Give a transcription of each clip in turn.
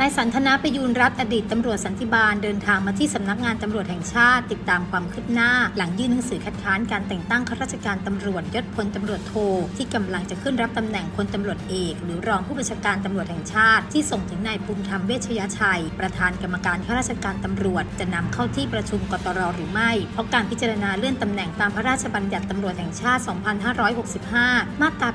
นายสันทนาประยูนรัฐอดีตตำรวจสันติบาลเดินทางมาที่สำนักงานตำรวจแห่งชาติ ติดตามความคืบหน้า หลังยื่นหนังสือคัดค้านการแต่งตั้งข้าราชการตำรวจยศพลตำรวจโท ที่กำลังจะขึ้นรับตำแหน่งพลตำรวจเอก หรือรองผู้บัญชาการตำรวจแห่งชาติ ที่ส่งถึงนายภูมิธรรมเวชยชัย ประธานกรรมการข้าราชการตำรวจ จะนำเข้าที่ประชุมกตรหรือไม่ เพราะการพิจารณาเลื่อนตำแหน่งตามพระราชบัญญัติตำรวจแห่งชาติ 2565 มาตรา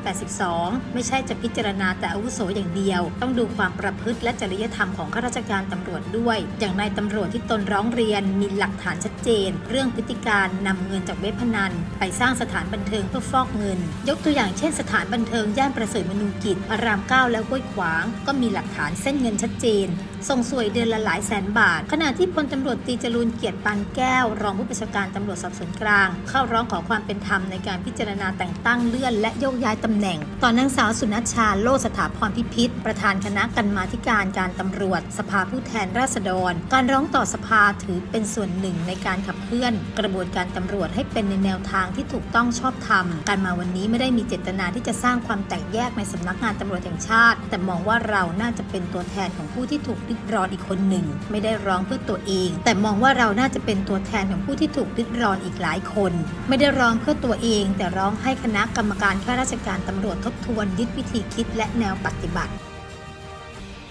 82 ไม่ใช่จะพิจารณาแต่อาวุโสอย่างเดียว ต้องดูความประพฤติและจริยธรรมของข้าราชการตำรวจด้วย อย่างนายตำรวจที่ตนร้องเรียนมีหลักฐานชัดเจน เรื่องพฤติการนำเงินจากเว็บพนัน ไปสร้างสถานบันเทิงเพื่อฟอกเงิน ยกตัวอย่างเช่นสถานบันเทิงย่านประเสริฐมนูกิจพระรามเก้าและห้วยขวาง ก็มีหลักฐานเส้นเงินชัดเจน ส่งสวยเดือนละหลายแสนบาท ขณะที่พลตำรวจตีจรูนเกียรติปานแก้ว รองผู้บัญชาการตำรวจสอบสวนกลาง เข้าร้องขอความเป็นธรรมในการพิจารณาแต่งตั้งเลื่อน และโยกย้ายตำแหน่ง ต่อนางสาวสุนัชชาโลสถาพรพิพิธประธานคณะกรรมาธิการการตำรวจ สภาผู้แทนราษฎร การร้องต่อสภาถือเป็นส่วนหนึ่งในการขับเคลื่อน กระบวนการตำรวจให้เป็นในแนวทางที่ถูกต้องชอบธรรม การมาวันนี้ไม่ได้มีเจตนาที่จะสร้างความแตกแยกในสำนักงานตำรวจแห่งชาติ แต่มองว่าเราน่าจะเป็นตัวแทนของผู้ที่ถูกริดรอนอีกคนหนึ่ง ไม่ได้ร้องเพื่อตัวเอง แต่มองว่าเราน่าจะเป็นตัวแทนของผู้ที่ถูกริดรอนอีกหลายคน ไม่ได้ร้องเพื่อตัวเอง แต่ร้องให้คณะกรรมการข้าราชการตำรวจทบทวนยึดวิธีคิดและแนวปฏิบัติ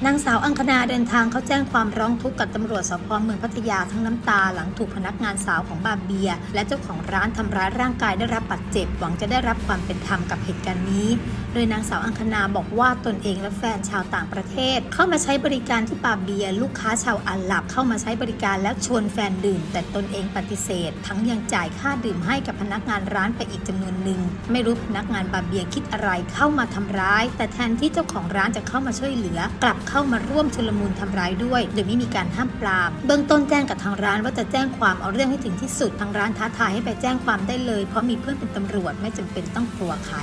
นางสาวอังคณาเดินทางเข้าแจ้งความร้องทุกข์กับตำรวจสพเมืองพัทยาทั้งน้ำตาหลังถูกพนักงานสาวของบาเบีย และเจ้าของร้านทำร้ายร่างกายได้รับบาดเจ็บ หวังจะได้รับความเป็นธรรมกับเหตุการณ์นี้ โดยนางสาวอังคณาบอกว่าตนเองและแฟนชาวต่างประเทศ เข้ามาใช้บริการที่บาเบีย ลูกค้าชาวอาหรับเข้ามาใช้บริการแล้วชวนแฟนดื่ม แต่ตนเองปฏิเสธ ทั้งยังจ่ายค่าดื่มให้กับพนักงานร้านไปอีกจำนวนหนึ่งไม่รู้พนักงานบาเบียคิดอะไรเข้ามาทำร้าย แต่แทนที่เจ้าของร้านจะเข้ามาช่วยเหลือกลับเข้ามาร่วมชุลมุนทำร้ายด้วย โดยไม่มีการห้ามปราม เบื้องต้นแจ้งกับทางร้านว่าจะแจ้งความเอาเรื่องให้ถึงที่สุด ทางร้านท้าทายให้ไปแจ้งความได้เลย เพราะมีเพื่อนเป็นตำรวจไม่จำเป็นต้องกลัวใคร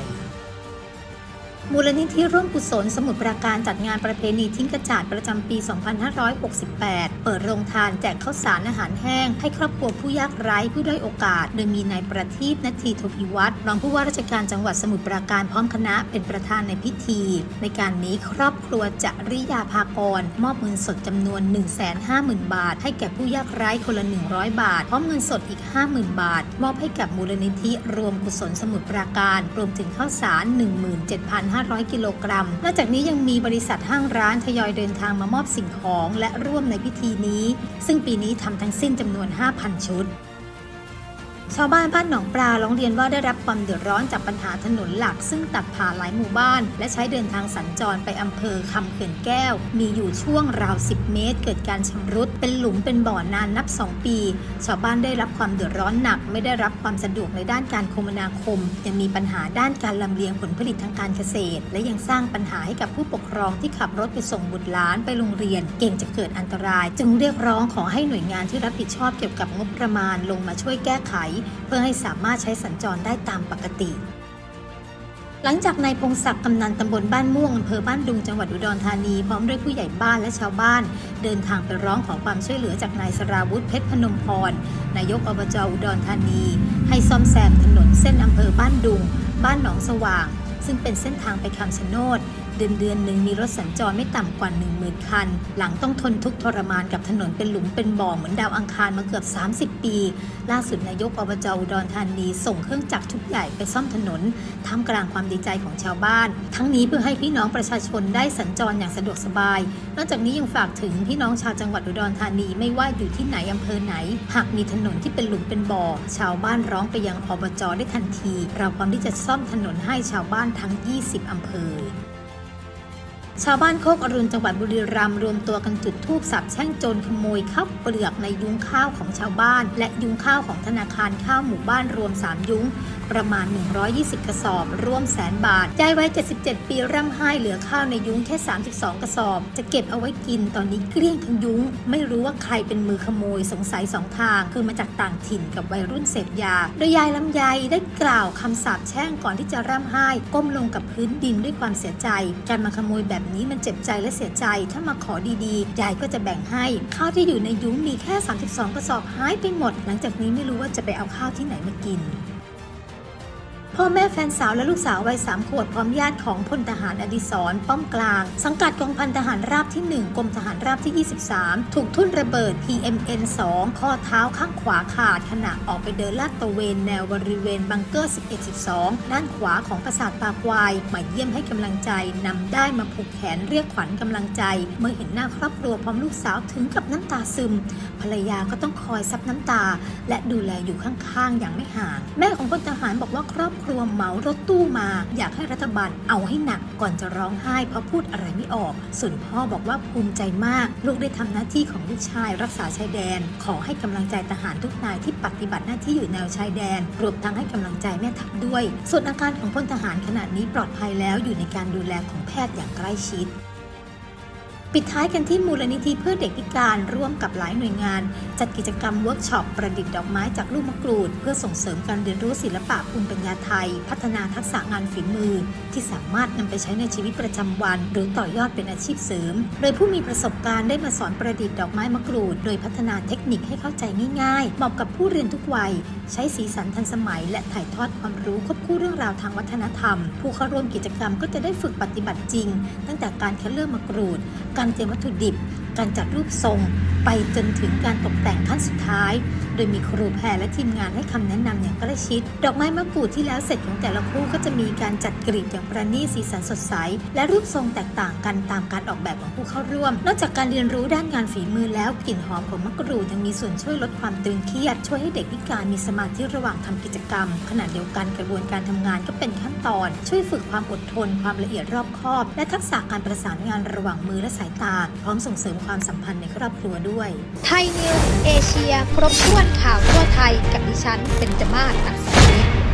มูลนิธิร่วมกุศลสมุทรปราการจัดงานประเพณีทิ้งกระจาดประจำปี 2568 เปิดโรงทานแจกข้าวสารอาหารแห้ง ให้ครอบครัวผู้ยากไร้ผู้ด้อยโอกาส โดยมีนายประทีปนาทีทพิวัตรรองผู้ว่าราชการจังหวัดสมุทรปราการพร้อมคณะเป็นประธานในพิธี ในการนี้ครอบครัวจริยาภากร มอบเงินสดจำนวน 150,000 บาท ให้แก่ผู้ยากไร้คนละ 100 บาท พร้อมเงินสดอีก 50,000 บาท มอบให้กับมูลนิธิรวมกุศลสมุทรปราการ รวมถึงข้าวสาร 17,000 1,500 กิโลกรัม นอกจากนี้ยังมีบริษัทห้างร้านทยอยเดินทางมามอบสิ่งของและร่วมในพิธีนี้ ซึ่งปีนี้ทำทั้งสิ้นจำนวน 5,000 ชุด ชาวบ้านบ้านหนองปลาร้องเรียนว่าได้รับความเดือดร้อนจากปัญหาถนนหลัก ซึ่งตัดผ่านหลายหมู่บ้าน และใช้เดินทางสัญจรไปอำเภอคำเขื่อนแก้ว มีอยู่ช่วงราว 10 เมตร เกิดการชำรุด เป็นหลุมเป็นบ่อนานนับ 2 ปี ชาวบ้านได้รับความเดือดร้อนหนัก ไม่ได้รับความสะดวกในด้านการคมนาคม ยังมีปัญหาด้านการลำเลียงผลผลิตทางการเกษตร และยังสร้างปัญหาให้กับผู้ปกครองที่ขับรถไปส่งบุตรหลานไปโรงเรียน เก่งจะเกิดอันตราย จึงเรียกร้องขอให้หน่วยงานที่รับผิดชอบเกี่ยวกับงบประมาณลงมาช่วยแก้ไขเพื่อให้สามารถใช้สัญจรได้ตามปกติ หลังจากนายพงศักดิ์กำนันตำบลบ้านม่วงอำเภอบ้านดุงจังหวัดอุดรธานีพร้อมด้วยผู้ใหญ่บ้านและชาวบ้าน เดินทางไปร้องขอความช่วยเหลือจากนายสราวุธเพชรพนมพรนายกอบจอุดรธานี ให้ซ่อมแซมถนนเส้นอำเภอบ้านดุง บ้านหนองสว่าง ซึ่งเป็นเส้นทางไปคำชะโนด เดือนเดือนหนึ่งมีรถสัญจรไม่ต่ำกว่า 1 0,000 คัน หลังต้องทนทุกข์ทรมานกับถนนเป็นหลุมเป็นบ่อเหมือนดาวอังคารมาเกือบ 30 ปี ล่าสุดนายกอบจอุดรธานีส่งเครื่องจักรชุดใหญ่ไปซ่อมถนนท่ามกลางความดีใจของชาวบ้าน ทั้งนี้เพื่อให้พี่น้องประชาชนได้สัญจรอย่างสะดวกสบาย นอกจากนี้ยังฝากถึงพี่น้องชาวจังหวัดอุดรธานีไม่ว่าอยู่ที่ไหนอำเภอไหน หากมีถนนที่เป็นหลุมเป็นบ่อ ชาวบ้านร้องไปยังอบจได้ทันที เราพร้อมที่จะซ่อมถนนให้ชาวบ้านทั้ง 20 อำเภอ ชาวบ้านโคกอรุณจังหวัดบุรีรัมย์รวมตัวกันจุดธูปสับแช่งโจรขโมยข้าวเปลือกในยุ้งข้าวของชาวบ้าน และยุ้งข้าวของธนาคารข้าวหมู่บ้านรวม 3 ยุ้ง ประมาณ 120 กระสอบ ร่วมแสนบาทยายวัย 77 ปีร่ำไห้เหลือข้าวในยุ้งแค่ 32 กระสอบ จะเก็บเอาไว้กินตอนนี้เกลี้ยงทั้งยุ้ง ไม่รู้ว่าใครเป็นมือขโมยสงสัยสองทาง คือมาจากต่างถิ่นกับวัยรุ่นเสพยา โดยยายลำไยได้กล่าวคำสาปแช่งก่อนที่จะร่ำไห้ ก้มลงกับพื้นดินด้วยความเสียใจการมาขโมยแบบนี้มันเจ็บใจและเสียใจ ถ้ามาขอดีๆ ยายก็จะแบ่งให้ ข้าวที่อยู่ในยุ้งมีแค่ 32 กระสอบหายไปหมด หลังจากนี้ไม่รู้ว่าจะไปเอาข้าวที่ไหนมากิน พ่อแม่แฟนสาวและลูกสาววัยสามขวบพร้อมญาติของพลทหารอดิศรป้อมกลาง สังกัดกองพันทหารราบที่ 1กรมทหารราบที่ 23 ถูกทุ่นระเบิด PMN 2 ข้อเท้าข้างขวาขาดขณะออกไปเดินลาดตระเวนแนวบริเวณบังเกอร์ 11-12 ด้านขวาของปราสาทตาควายมาเยี่ยมให้กำลังใจนำได้มาผูกแขนเรียกขวัญกำลังใจ เมื่อเห็นหน้าครอบครัวพร้อมลูกสาวถึงกับน้ำตาซึม ภรรยาก็ต้องคอยซับน้ำตา และดูแลอยู่ข้างๆอย่างไม่ห่าง แม่ของพลทหารบอกว่าครอบครัวเหมารถตู้มา อยากให้รัฐบาลเอาให้หนักก่อนจะร้องไห้เพราะพูดอะไรไม่ออก ส่วนพ่อบอกว่าภูมิใจมาก ลูกได้ทำหน้าที่ของลูกชายรักษาชายแดน ขอให้กำลังใจทหารทุกนายที่ปฏิบัติหน้าที่อยู่แนวชายแดนรวมทั้งให้กำลังใจแม่ทัพด้วย ส่วนอาการของพลทหารขณะนี้ปลอดภัยแล้วอยู่ในการดูแลของแพทย์อย่างใกล้ชิด ปิดท้ายกันที่มูลนิธิเพื่อเด็กพิการร่วมกับหลายหน่วยงาน จัดกิจกรรมเวิร์กช็อปประดิษฐ์ดอกไม้จากลูกมะกรูด เพื่อส่งเสริมการเรียนรู้ศิลปะภูมิปัญญาไทย พัฒนาทักษะงานฝีมือ ที่สามารถนำไปใช้ในชีวิตประจำวัน หรือต่อยอดเป็นอาชีพเสริม โดยผู้มีประสบการณ์ได้มาสอนประดิษฐ์ดอกไม้มะกรูด โดยพัฒนาเทคนิคให้เข้าใจง่ายๆเหมาะกับผู้เรียนทุกวัย ใช้สีสันทันสมัย และถ่ายทอดความรู้ควบคู่เรื่องราวทางวัฒนธรรม ผู้เข้าร่วมกิจกรรมก็จะได้ฝึกปฏิบัติจริง ตั้งแต่การคัดเลือกมะกรูดการการเตรียมวัตถุดิบ การจัดรูปทรง ไปจนถึงการตกแต่งขั้นสุดท้ายโดยมีครูแพรและทีมงานให้คำแนะนำอย่างใกล้ชิด ดอกไม้มะกรูดที่แล้วเสร็จของแต่ละคู่ก็จะมีการจัดกรีดอย่างประณีตสีสันสดใส และรูปทรงแตกต่างกันตามการออกแบบของผู้เข้าร่วม นอกจากการเรียนรู้ด้านงานฝีมือแล้วกลิ่นหอมของมะกรูดยังมีส่วนช่วยลดความตึงเครียด ช่วยให้เด็กพิการมีสมาธิระหว่างทำกิจกรรม ขณะเดียวกันกระบวนการทำงานก็เป็นขั้นตอน ช่วยฝึกความอดทน ความละเอียดรอบคอบ และทักษะการประสานงานระหว่างมือและสายตา พร้อมส่งเสริมความสัมพันธ์ในครอบครัวด้วย ไทยนิวส์เอเชีย ครบถ้วนข่าวทั่วไทยกับดิฉันเป็นจมาศอักษร